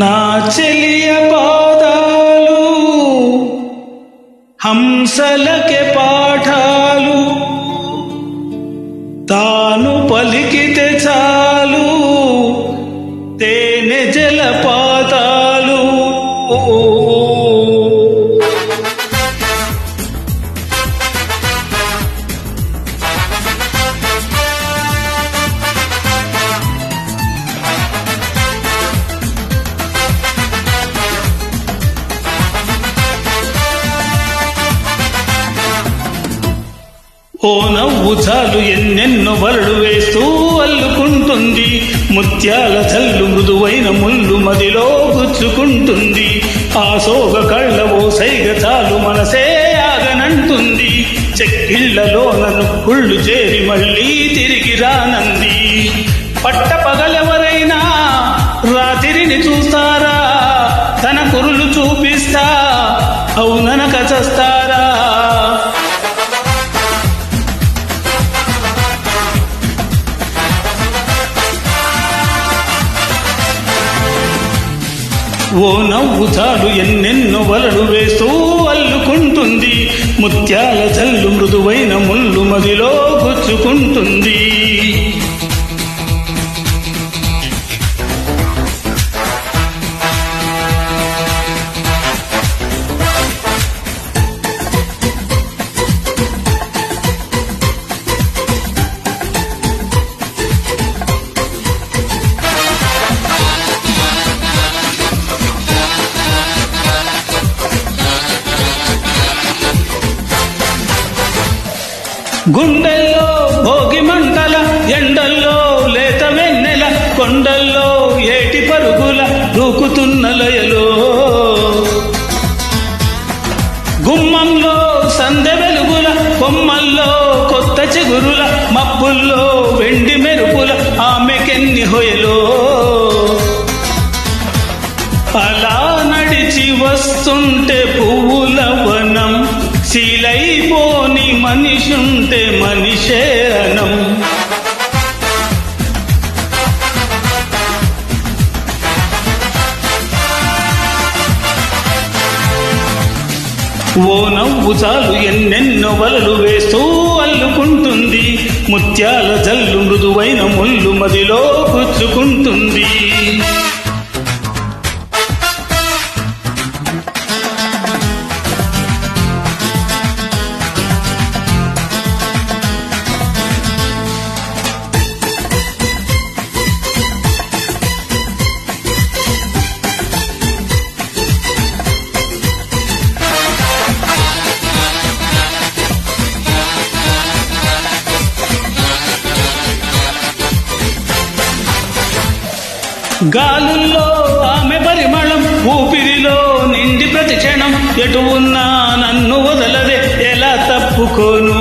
నా చెలియ పాదాలు హంసలకే పాఠాలు తాను పలికితే చాలు తేనె జలపా ఓ నవ్వు చాలు ఎన్నెన్నో వరడు వేస్తూ అల్లుకుంటుంది. ముత్యాల చల్లు మృదువైన ముళ్ళు మదిలో గుచ్చుకుంటుంది. ఆ సోగ కళ్ళ ఓ సైగ చాలు మనసే ఆగనంటుంది. చెక్కిళ్ళలో నన్ను కుళ్ళు చేరి మళ్ళీ తిరిగి రానంది. పట్ట పగలెవరైనా రాత్రిని చూస్తారా? తన కురులు చూపిస్తా అవుననక చస్తారా? ఓ నవ్వు చాలు ఎన్నెన్నో వలలు వేస్తూ అల్లుకుంటుంది. ముత్యాల జల్లు మృదువైన ముళ్ళు మదిలో గుచ్చుకుంటుంది. గుండెల్లో భోగి మంటల ఎండల్లో లేత వెన్నెల కొండల్లో ఏటి పరుగుల దూకుతున్న లయలో. గుమ్మంలో సందె వెలుగుల కొమ్మల్లో కొత్త చిగురుల మబ్బుల్లో వెండి మెరుపుల ఆమెకెన్ని హొయలో. అలా నడిచి వస్తుంటే మనిషుంటే మనిషే అనం ఓ నవ్వు చాలు ఎన్నెన్నో వలలు వేస్తూ అల్లుకుంటుంది. ముత్యాల జల్లు మృదువైన ముళ్ళు మదిలో గుచ్చుకుంటుంది గాలుల్లో ఆమె పరిమళం ఊపిరిలో నిండి ప్రతి క్షణం ఎటు ఉన్నా నన్ను వదలదే ఎలా తప్పుకోను?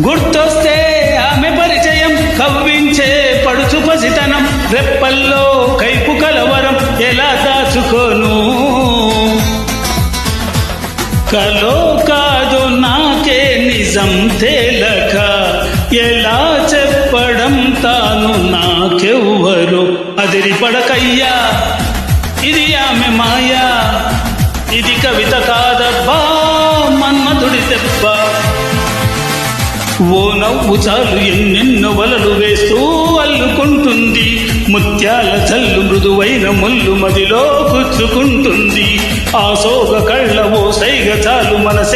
గుర్తొస్తే ఆమె పరిచయం కవ్వించే పడుచు పసితనం రెప్పల్లో కైపు కలవరం ఎలా దాచుకోను? కలో కాదు నాకే నిజం తేలక ఎలా చెప్పడం నాకెవ్వరు అదిరి పడకయ్యా ఇది ఆమె మాయా. ఇది కవిత కాదబ్బా మన్మధుడి దెబ్బ. ఓ నవ్వు చాలు ఎన్నెన్నో వలలు వేస్తూ అల్లుకుంటుంది. ముత్యాల చల్లు మృదువైన ముళ్ళు మదిలో గుచ్చుకుంటుంది ఆ సోగ కళ్ళ ఓ సైగ చాలు మనసే